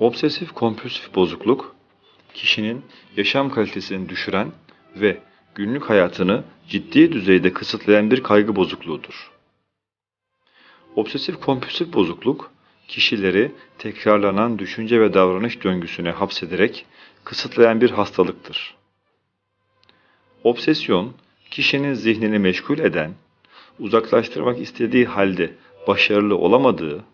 Obsesif kompulsif bozukluk, kişinin yaşam kalitesini düşüren ve günlük hayatını ciddi düzeyde kısıtlayan bir kaygı bozukluğudur. Obsesif kompulsif bozukluk, kişileri tekrarlanan düşünce ve davranış döngüsüne hapsederek kısıtlayan bir hastalıktır. Obsesyon, kişinin zihnini meşgul eden, uzaklaştırmak istediği halde başarılı olamadığı,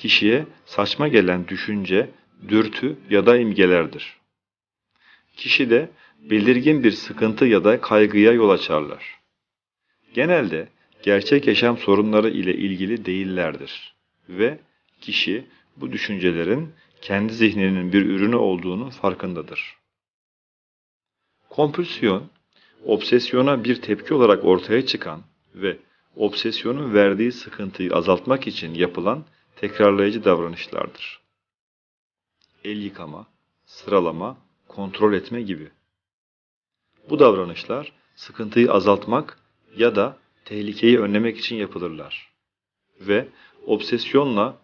kişiye saçma gelen düşünce, dürtü ya da imgelerdir. Kişide belirgin bir sıkıntı ya da kaygıya yol açarlar. Genelde gerçek yaşam sorunları ile ilgili değillerdir ve kişi bu düşüncelerin kendi zihninin bir ürünü olduğunu farkındadır. Kompülsiyon, obsesyona bir tepki olarak ortaya çıkan ve obsesyonun verdiği sıkıntıyı azaltmak için yapılan tekrarlayıcı davranışlardır. El yıkama, sıralama, kontrol etme gibi. Bu davranışlar sıkıntıyı azaltmak ya da tehlikeyi önlemek için yapılırlar. Ve obsesyonla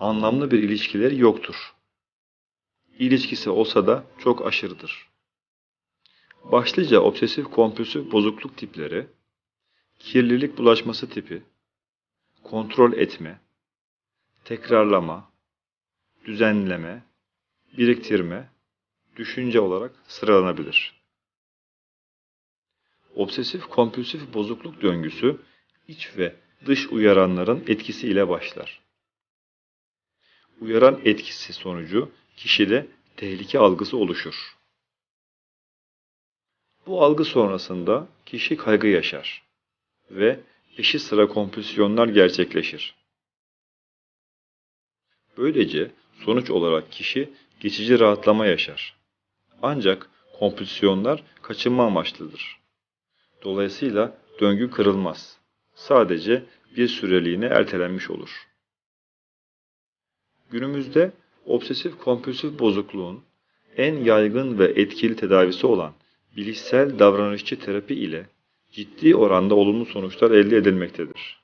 anlamlı bir ilişkileri yoktur. İlişkisi olsa da çok aşırıdır. Başlıca obsesif kompulsif bozukluk tipleri, kirlilik bulaşması tipi, kontrol etme, tekrarlama, düzenleme, biriktirme, düşünce olarak sıralanabilir. Obsesif kompulsif bozukluk döngüsü iç ve dış uyaranların etkisiyle başlar. Uyaran etkisi sonucu kişide tehlike algısı oluşur. Bu algı sonrasında kişi kaygı yaşar ve peşi sıra kompülsiyonlar gerçekleşir. Böylece sonuç olarak kişi geçici rahatlama yaşar. Ancak kompülsiyonlar kaçınma amaçlıdır. Dolayısıyla döngü kırılmaz. Sadece bir süreliğine ertelenmiş olur. Günümüzde obsesif kompulsif bozukluğun en yaygın ve etkili tedavisi olan bilişsel davranışçı terapi ile ciddi oranda olumlu sonuçlar elde edilmektedir.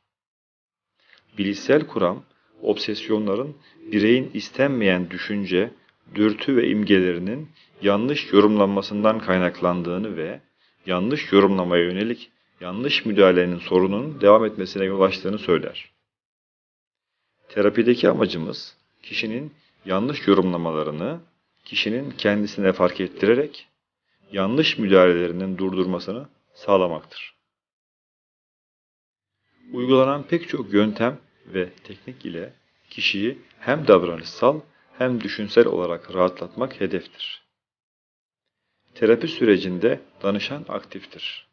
Bilişsel kuram, obsesyonların bireyin istenmeyen düşünce, dürtü ve imgelerinin yanlış yorumlanmasından kaynaklandığını ve yanlış yorumlamaya yönelik yanlış müdahalenin sorunun devam etmesine yol açtığını söyler. Terapideki amacımız kişinin yanlış yorumlamalarını kişinin kendisine fark ettirerek yanlış müdahalelerinin durdurmasını sağlamaktır. Uygulanan pek çok yöntem ve teknik ile kişiyi hem davranışsal hem düşünsel olarak rahatlatmak hedeftir. Terapi sürecinde danışan aktiftir.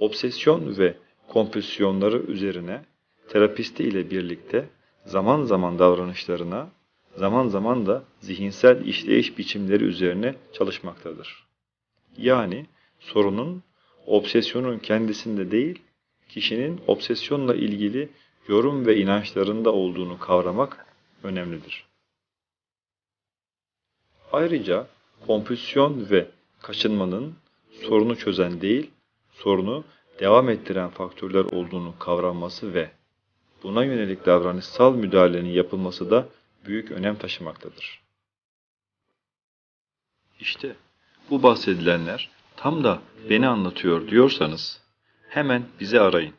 Obsesyon ve kompülsiyonları üzerine terapisti ile birlikte zaman zaman davranışlarına, zaman zaman da zihinsel işleyiş biçimleri üzerine çalışmaktadır. Yani sorunun obsesyonun kendisinde değil, kişinin obsesyonla ilgili yorum ve inançlarında olduğunu kavramak önemlidir. Ayrıca kompülsyon ve kaçınmanın sorunu çözen değil, sorunu devam ettiren faktörler olduğunu kavranması ve buna yönelik davranışsal müdahalenin yapılması da büyük önem taşımaktadır. İşte bu bahsedilenler tam da beni anlatıyor diyorsanız hemen bizi arayın.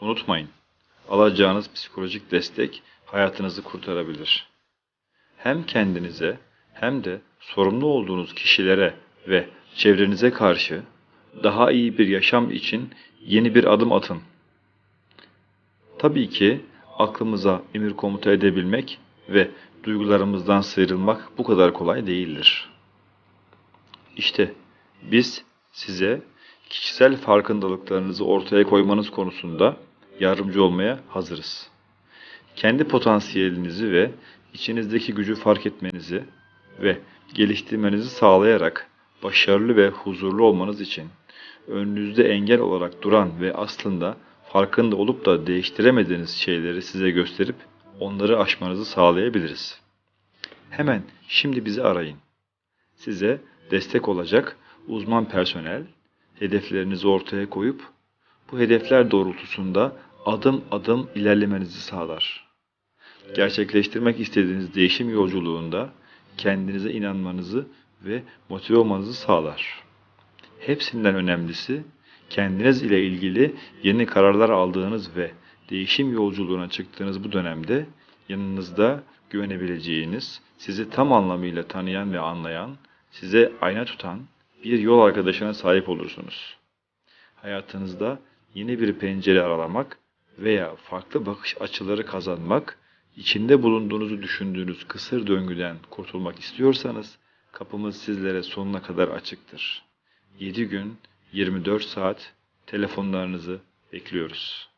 Unutmayın, alacağınız psikolojik destek hayatınızı kurtarabilir. Hem kendinize hem de sorumlu olduğunuz kişilere ve çevrenize karşı daha iyi bir yaşam için yeni bir adım atın. Tabii ki aklımıza emir komuta edebilmek ve duygularımızdan sıyrılmak bu kadar kolay değildir. İşte biz size kişisel farkındalıklarınızı ortaya koymanız konusunda yardımcı olmaya hazırız. Kendi potansiyelinizi ve içinizdeki gücü fark etmenizi ve geliştirmenizi sağlayarak başarılı ve huzurlu olmanız için önünüzde engel olarak duran ve aslında farkında olup da değiştiremediğiniz şeyleri size gösterip onları aşmanızı sağlayabiliriz. Hemen şimdi bizi arayın. Size destek olacak uzman personel hedeflerinizi ortaya koyup bu hedefler doğrultusunda adım adım ilerlemenizi sağlar. gerçekleştirmek istediğiniz değişim yolculuğunda kendinize inanmanızı ve motive olmanızı sağlar. Hepsinden önemlisi kendiniz ile ilgili yeni kararlar aldığınız ve değişim yolculuğuna çıktığınız bu dönemde yanınızda güvenebileceğiniz, sizi tam anlamıyla tanıyan ve anlayan, size ayna tutan bir yol arkadaşına sahip olursunuz. Hayatınızda yeni bir pencere aralamak veya farklı bakış açıları kazanmak, içinde bulunduğunuzu düşündüğünüz kısır döngüden kurtulmak istiyorsanız kapımız sizlere sonuna kadar açıktır. 7 gün 24 saat telefonlarınızı bekliyoruz.